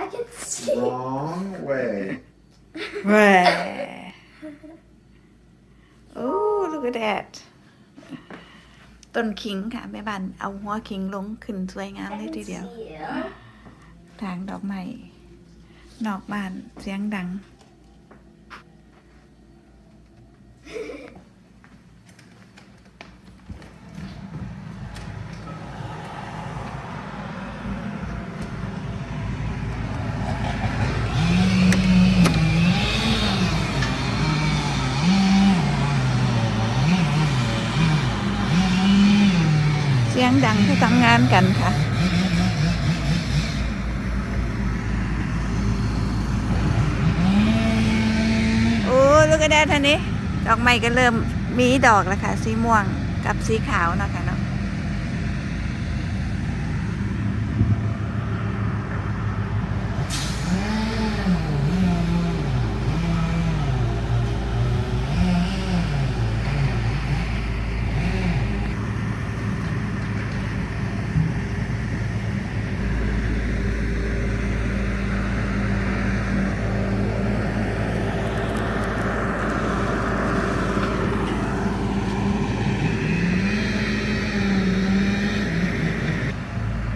I can see. Wrong way. แหวโอ้ look at that ต้นขิงค่ะแม่บ้านเอาหัวขิงลงขึ้นสวยงาม I เลย can ทีเดียว see you. ทางดอกไม้นอกบ้านเสียงดัง สียงดังที่ทำงานกันค่ะโอ้ลูกกระแดท่านนี้ ดอกไม้ก็เริ่มมีดอกแล้วค่ะ สีม่วงกับสีขาวนะคะ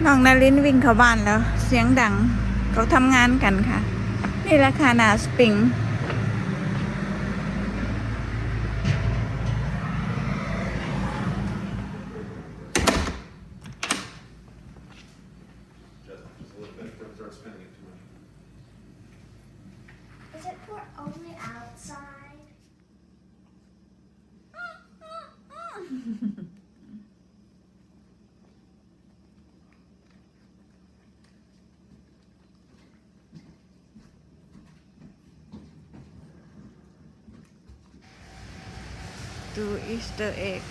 เน้องนารินวิ่งเข้าบ้านแล้ว เสียงดังเขาทำงานกันค่ะ นี่ราคานาสปริง do Easter egg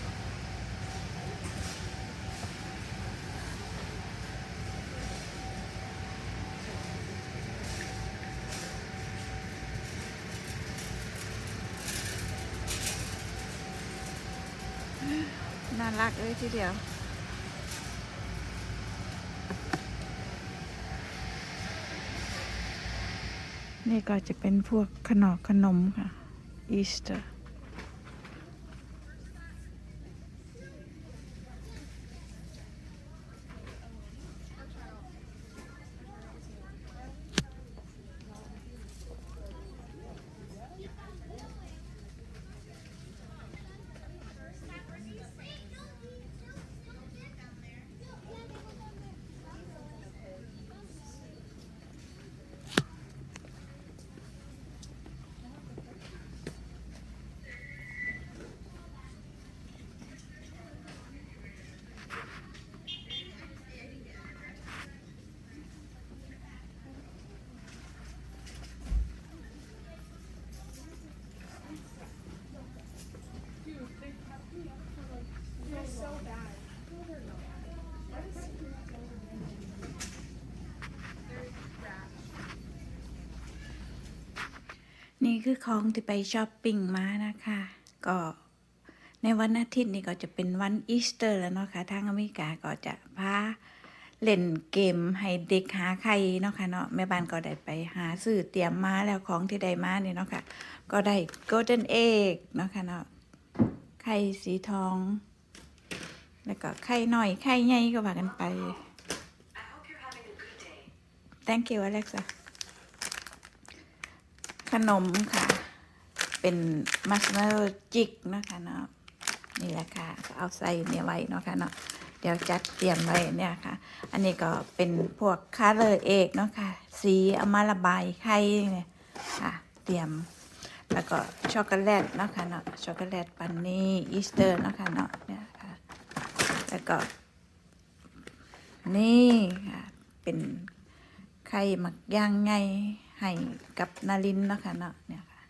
น่ารักเลยทีเดียวนี่ก็จะเป็นพวกขนมขนมค่ะ อีสเตอร์ นี่คือของที่ไปช้อปปิ้งมานะคะ ก็ในวันอาทิตย์นี่ก็จะเป็นวันอีสเตอร์แล้วเนาะค่ะทางอเมริกาก็จะพาเล่นเกมให้เด็กหาไข่เนาะค่ะเนาะแม่บ้านก็ได้ไปหาซื้อเตรียมมาแล้วของที่ได้มาเนี่ยเนาะค่ะก็ได้ golden egg เนาะค่ะเนาะไข่สีทอง แล้วก็ไข่หน่อยไข่ใหญ่ก็ว่ากันไป thank you Alexa ขนมค่ะ เป็นมัสเมลจิกนะคะเนาะนี่แหละค่ะก็เอาใส่เนี่ยไว้เนาะค่ะเนาะเดี๋ยวจัดเตรียมไว้เนี่ยค่ะ อันนี้ก็เป็นพวกคาเลอร์เอกเนาะค่ะ สีเอามาระบายไข่เนี่ยค่ะ เตรียม แล้วก็ช็อกโกแลตเนาะค่ะเนาะ ช็อกโกแลตปันนี่อีสเตอร์เนาะค่ะเนาะเนี่ยค่ะ แล้วก็ นี่ค่ะ เป็นไข่หมักย่างไง ให้กับนารินเนาะค่ะเนาะเนี่ยค่ะ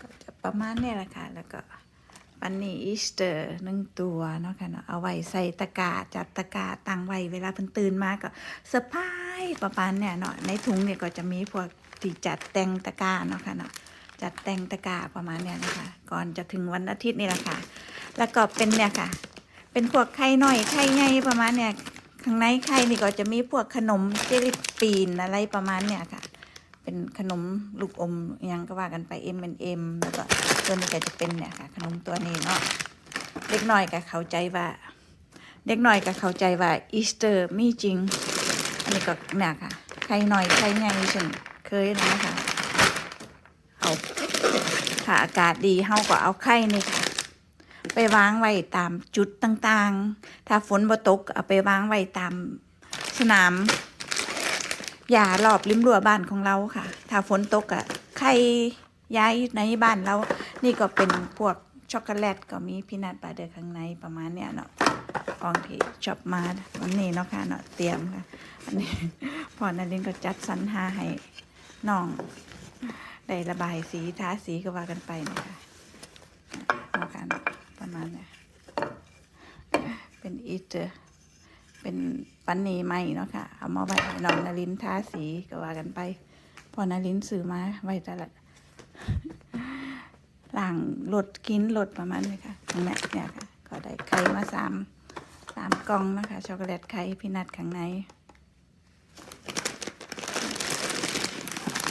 ก็จะประมาณนี้แหละค่ะแล้วก็ปันนี่อีสเตอร์หนึ่งตัวเนาะค่ะเนาะเอาไว้ใส่ตะกาจัดตะกาตั้งไว้เวลาเพิ่นตื่นมาก็เซอร์ไพรส์ประมาณเนี่ยเนาะในถุงเนี่ยก็จะมีพวกที่จัดแต่งตะกาเนาะค่ะเนาะจัดแต่งตะกาประมาณเนี่ยนะคะ ก่อนจะถึงวันอาทิตย์นี่แหละค่ะ แล้วก็เป็นเนี่ยค่ะ เป็นพวกไข่น้อยไข่ใหญ่ประมาณเนี่ยข้างในไข่นี่ก็จะมีพวกขนมเจลิปีนอะไรประมาณเนี่ยค่ะ เป็นขนมลูกอมอยังก็ว่ากันไป M&M แล้วก็ตัวนี้ก็จะเป็นเนี่ยค่ะ ขนมตัวนี้เนาะเด็กน้อยก็เข้าใจว่า เด็กน้อยก็เข้าใจว่าอีสเตอร์มีจริง อันนี้ก็เนี่ยค่ะไข่หน่อยไข่ใหญ่ฉันเคยนะคะเอาถ้าอากาศดีเฮาก็เอาไข่นี่ค่ะไปวางไว้ตามจุดต่างๆ ถ้าฝนบ่ตกเอาไปวางไว้ตามสนาม หญ้ารอบริมรั้วบ้านของเราค่ะ ถ้าฝนตกอะไข่ย้ายในบ้านเรา นี่ก็เป็นพวกช็อกโกแลตก็มีพีนัทบาเดอร์ข้างในประมาณเนี้ยเนาะของที่ชอบมาวันนี้เนาะค่ะเนาะเตรียมค่ะ อันนี้พอนารินก็จัดสรรหาให้น้องได้ระบายสีทาสีก็ว่ากันไปนะคะเนาะค่ะเนาะประมาณเนี้ยเป็นอีเตอร์ เป็นปันนีใหม่เนาะค่ะ เอามาไว้ให้น้องนารินทาสีก็ว่ากันไป พอนารินซื้อมาไว้แต่ละล่างรถกินรถประมาณนี้ค่ะตรงนี้เนี่ยค่ะก็ได้ไข่มาสามสามกล่องนะคะช็อกโกแลตไข่พีนัทข้างใน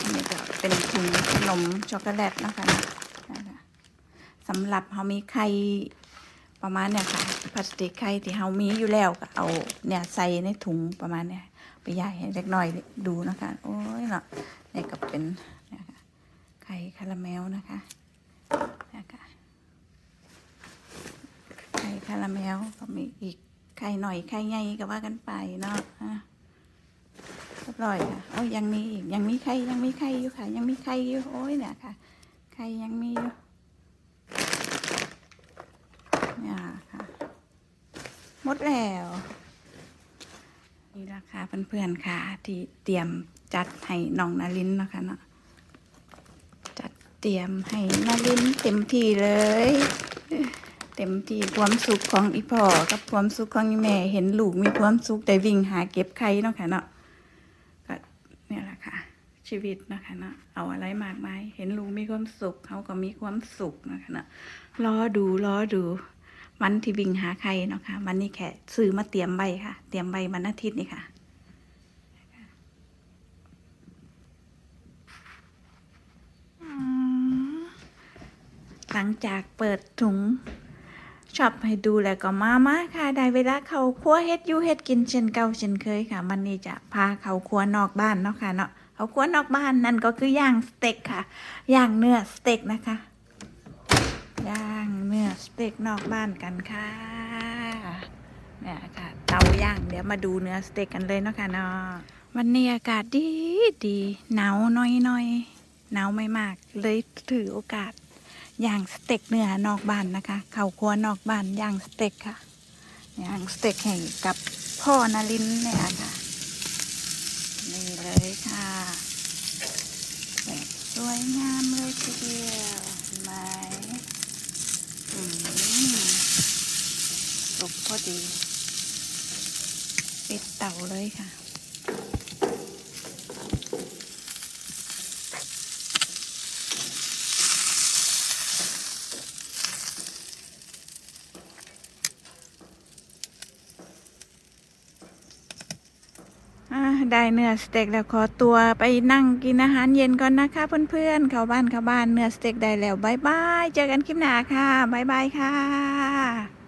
นนี้ก็เป็นถุงขนมช็อกโกแลตนะคะนะคะสำหรับเขามีไข่ ประมาณเนี่ยค่ะพลาสติกไข่ที่เขามีอยู่แล้วก็เอาเนี่ยใส่ในถุงประมาณเนี่ยไปย่ายให้เล็กน้อยดูนะคะ โอ้ยเนาะนี่ก็เป็นเนี่ยค่ะไข่คาราเมลนะคะเนี่ยค่ะไข่คาราเมลก็มีอีกไข่หน่อยไข่ใหญ่ก็ว่ากันไปเนาะอะเรียบร้อยค่ะโอ้ยยังมีอีกยังมีไข่ยังมีไข่อยู่ค่ะ ยังมีไข่อยู่โอ้ยเนี่ยค่ะไข่ยังมีอยู่ค่ะ ห มดแล้ว นี่ราคาเพื่อนๆค่ะ ที่เตรียมจัดให้น้องนารินนะคะเนาะจัดเตรียมให้นารินเต็มที่เลย เต็มที่ความสุขของอีพ่อกับความสุขของอีแม่เห็นลูกมีความสุขได้วิ่งหาเก็บไข่เนาะค่ะเนาะก็เนี่ยแหละค่ะ ชีวิตนะคะเนาะเอาอะไรมากมายเห็นลุงมีความสุขเขาก็มีความสุขนะคะเนาะรอดูรอดู วันที่วิ่งหาใครเนาะค่ะวันนี้แค่ซื้อมาเตรียมใบค่ะ เตรียมใบวันอาทิตย์นี่ค่ะหลังจากเปิดถุงช็อปให้ดูแล้วก็มามาค่ะ ได้เวลาเขาครัวเฮ็ดยูเฮ็ดกินเช่นเก่าเช่นเคยค่ะ มันนี้จะพาเขาครัวนอกบ้านเนาะค่ะเนาะเขาครัวนอกบ้านนั่นก็คือย่างสเต็กค่ะ ย่างเนื้อสเต็กนะคะ ย่าง สเต็กนอกบ้านกันค่ะเนี่ยค่ะเตาย่าง เดี๋ยวมาดูเนื้อสเต็กกันเลยเนาะค่ะเนาะวันนี้อากาศดีดีหนาวน้อยน้อยๆหนาวไม่มาก เลยถือโอกาสย่างสเต็กเนื้อนอกบ้านนะคะ เข้าครัวนอกบ้านย่างสเต็กค่ะย่างสเต็กให้กับพ่อนารินเนี่ยค่ะ นี่เลยค่ะแบบสวยงามเลยทีเดียวเห็นไหม อืม สุกพอดี ปิดเตาเลยค่ะ ได้เนื้อสเต็กแล้วขอตัวไปนั่งกินอาหารเย็นก่อนนะคะเพื่อนๆ เข้าบ้านเข้าบ้านเนื้อสเต็กได้แล้วบายบาย เจอกันคลิปหน้าค่ะบายบายค่ะ